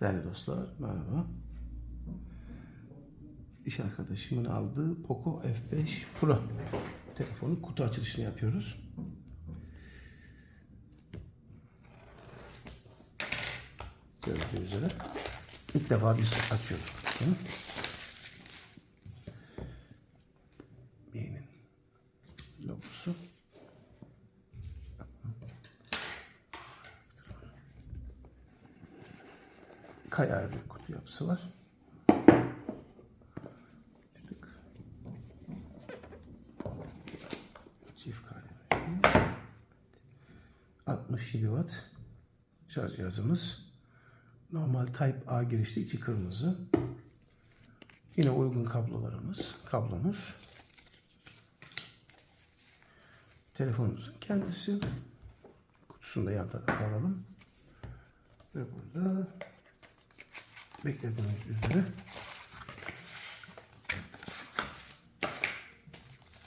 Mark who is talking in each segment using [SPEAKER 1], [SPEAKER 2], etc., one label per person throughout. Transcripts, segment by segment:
[SPEAKER 1] Değerli dostlar, merhaba. İş arkadaşımın aldığı Poco F5 Pro telefonun kutu açılışını yapıyoruz. Gördüğünüz üzere ilk defa biz açıyoruz kutusunu. Kayar bir kutu yapısı var. Açtık. Çift kademeli. 67 watt şarj cihazımız. Normal Type A girişli içi kırmızı. Yine uygun kablolarımız, kablomuz. Telefonumuzun kendisi. Kutusunu da yan tarafa alalım. Ve burada beklediğimiz üzere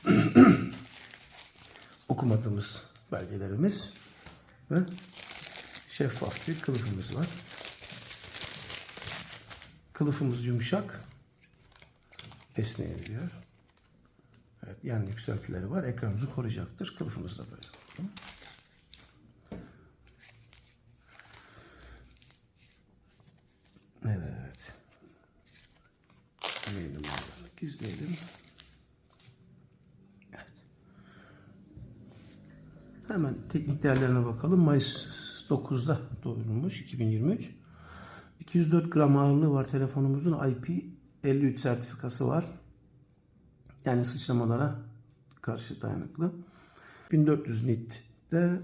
[SPEAKER 1] okumadığımız belgelerimiz ve şeffaf bir kılıfımız var. Kılıfımız yumuşak, esneyebiliyor. Evet, yan yükseltileri var. Ekranımızı koruyacaktır. Kılıfımız da böyle Evet. Mail numaralarını gizleyelim. Evet. Hemen teknik değerlerine bakalım. Mayıs 9'da duyurulmuş 2023. 204 gram ağırlığı var telefonumuzun. IP53 sertifikası var. Yani sıçramalara karşı dayanıklı. 1400 nit de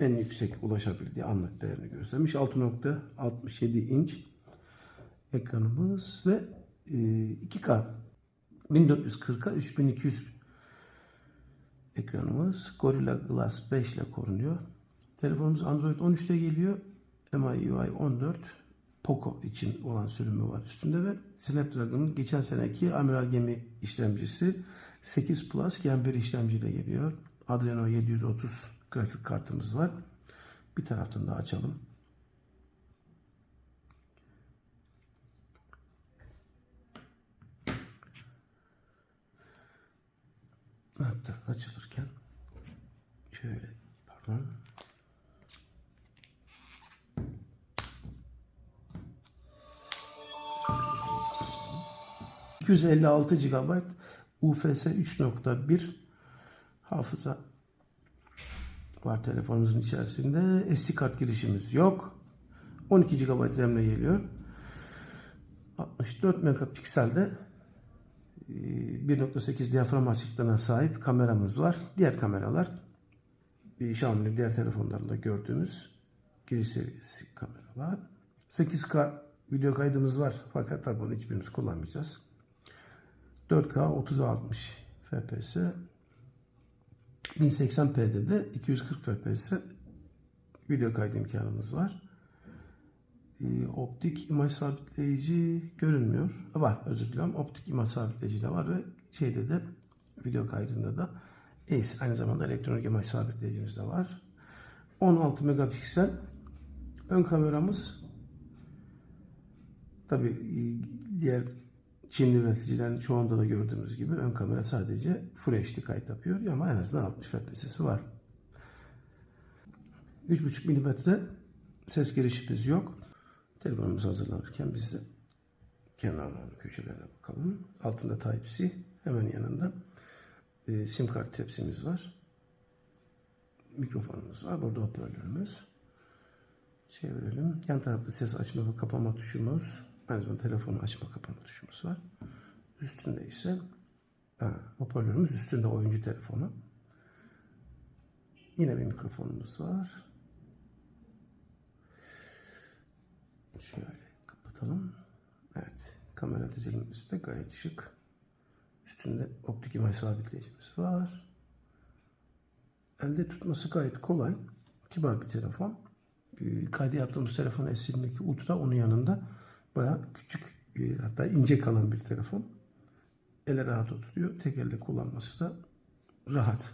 [SPEAKER 1] en yüksek ulaşabildiği anlık değerini göstermiş. 6.67 inç ekranımız ve e, 2K 1440'a 3200 ekranımız Gorilla Glass 5 ile korunuyor. Telefonumuz Android 13'te geliyor. MIUI 14 Poco için olan sürümü var üstünde ve Snapdragon'ın geçen seneki amiral gemi işlemcisi 8 Plus Gen 1 işlemciyle geliyor. Adreno 730 grafik kartımız var. Bir taraftan da açalım. Hatta açılırken şöyle pardon 256 GB UFS 3.1 hafıza var telefonumuzun içerisinde. SD kart girişimiz yok. 12 GB RAM ile geliyor. 64 megapikselde 1.8 diyafram açıklığına sahip kameramız var. Diğer kameralar e, Xiaomi'nin diğer telefonlarında gördüğümüz giriş seviyesi kameralar. 8K video kaydımız var fakat tabi bunu hiçbirimiz kullanmayacağız. 4K 30 ve 60 FPS 1080p'de de 240 FPS video kaydı imkanımız var. Ee, optik imaj sabitleyici görünmüyor. Var özür dilerim. Optik imaj sabitleyici de var ve şeyde de video kaydında da ACE aynı zamanda elektronik imaj sabitleyicimiz de var. 16 megapiksel ön kameramız tabi diğer Çinli üreticilerin çoğunda da gördüğümüz gibi ön kamera sadece Full HD kayıt yapıyor ama en azından 60 FPS'si var. 3.5 mm ses girişimiz yok. Telefonumuz hazırlanırken biz de kenarlarına, köşelerine bakalım. Altında Type-C, hemen yanında e, sim kart tepsimiz var. Mikrofonumuz var. Burada hoparlörümüz. Çevirelim. Yan tarafta ses açma ve kapama tuşumuz. Aynı zamanda telefonu açma kapama tuşumuz var. Üstünde ise ha, hoparlörümüz üstünde oyuncu telefonu. Yine bir mikrofonumuz var. Şöyle kapatalım. Evet. Kamera dizilimiz de gayet şık. Üstünde optik imaj sabitleyicimiz var. Elde tutması gayet kolay. Kibar bir telefon. Kaydı yaptığımız telefon S22 Ultra onun yanında bayağı küçük e, hatta ince kalan bir telefon. Ele rahat oturuyor. Tek elle kullanması da rahat